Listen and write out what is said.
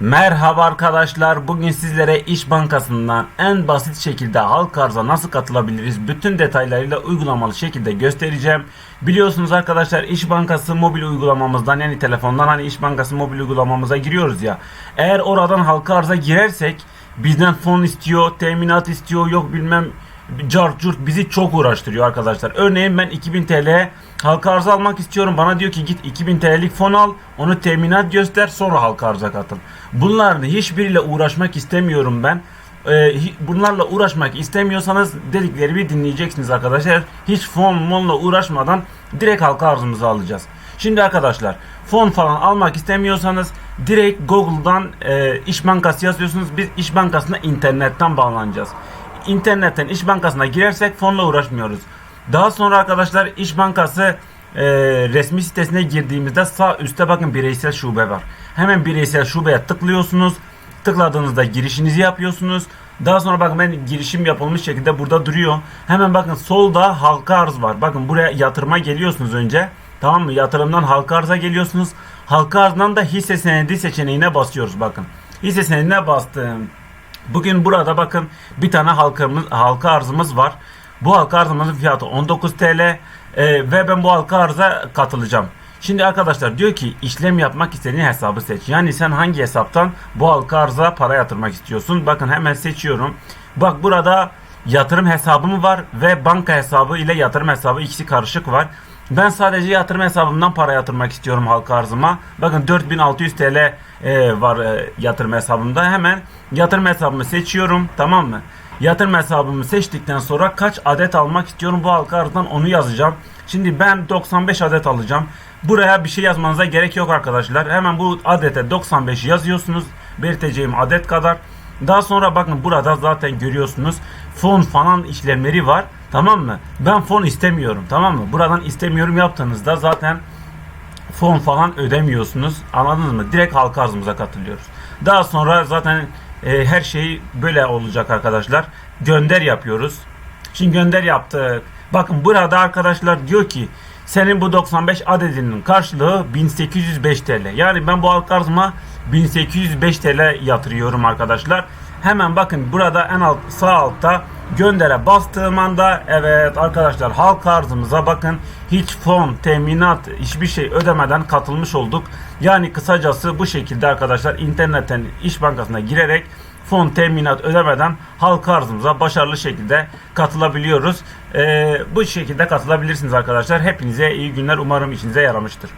Merhaba arkadaşlar. Bugün sizlere İş Bankası'ndan en basit şekilde halk arza nasıl katılabiliriz? Bütün detaylarıyla uygulamalı şekilde göstereceğim. Biliyorsunuz arkadaşlar İş Bankası mobil uygulamamızdan yani telefondan hani İş Bankası mobil uygulamamıza giriyoruz ya. Eğer oradan halka arza girersek bizden fon istiyor, teminat istiyor, yok bilmem cart curt bizi çok uğraştırıyor arkadaşlar. Örneğin ben 2000 TL halka arza almak istiyorum. Bana diyor ki git 2000 TL'lik fon al, onu teminat göster, sonra halka arza katıl. Bunların hiçbiriyle uğraşmak istemiyorum ben. Ee, bunlarla uğraşmak istemiyorsanız dediklerimi dinleyeceksiniz arkadaşlar. Hiç fon monla uğraşmadan direkt halka arzımızı alacağız. Şimdi arkadaşlar fon falan almak istemiyorsanız direkt Google'dan e, İş Bankası yazıyorsunuz. Biz İş Bankası'na internetten bağlanacağız. İnternetten İş Bankası'na girersek fonla uğraşmıyoruz. Daha sonra arkadaşlar İş Bankası e, resmi sitesine girdiğimizde sağ üstte bakın bireysel şube var. Hemen bireysel şubeye tıklıyorsunuz. Tıkladığınızda girişinizi yapıyorsunuz. Daha sonra bakın ben girişim yapılmış şekilde burada duruyor. Hemen bakın solda halka arz var. Bakın buraya yatırıma geliyorsunuz önce. Tamam mı? Yatırımdan halka arza geliyorsunuz. Halka arzdan da hisse senedi seçeneğine basıyoruz bakın. Hisse senedine bastım. Bugün burada bakın bir tane halkamız, halka arzımız var. Bu halka arzımızın fiyatı 19 TL e, ve ben bu halka arza katılacağım. Şimdi arkadaşlar diyor ki işlem yapmak istediğin hesabı seç. Yani sen hangi hesaptan bu halka arza para yatırmak istiyorsun? Bakın hemen seçiyorum. Bak burada yatırım hesabım var ve banka hesabı ile yatırım hesabı ikisi karışık var. Ben sadece yatırım hesabımdan para yatırmak istiyorum halka arzıma. Bakın 4600 TL e, var e, yatırım hesabımda. Hemen yatırım hesabımı seçiyorum. Tamam mı? Yatırım hesabımı seçtikten sonra kaç adet almak istiyorum bu halka arzdan onu yazacağım. Şimdi ben 95 adet alacağım. Buraya bir şey yazmanıza gerek yok arkadaşlar. Hemen bu adete 95 yazıyorsunuz. Belirteceğim adet kadar. Daha sonra bakın burada zaten görüyorsunuz fon falan işlemleri var. Tamam mı? Ben fon istemiyorum. Tamam mı? Buradan istemiyorum yaptığınızda zaten fon falan ödemiyorsunuz. Anladınız mı? Direkt halka arzımıza katılıyoruz. Daha sonra zaten e, her şey böyle olacak arkadaşlar. Gönder yapıyoruz. Şimdi gönder yaptık. Bakın burada arkadaşlar diyor ki senin bu 95 adedinin karşılığı 1805 TL. Yani ben bu halka arzıma 1805 TL yatırıyorum arkadaşlar. Hemen bakın burada en alt sağ altta göndere bastığım anda evet arkadaşlar halka arzımıza bakın hiç fon, teminat hiçbir şey ödemeden katılmış olduk. Yani kısacası bu şekilde arkadaşlar internetten İş Bankası'na girerek fon teminat ödemeden halka arzımıza başarılı şekilde katılabiliyoruz. Ee, bu şekilde katılabilirsiniz arkadaşlar. Hepinize iyi günler. Umarım işinize yaramıştır.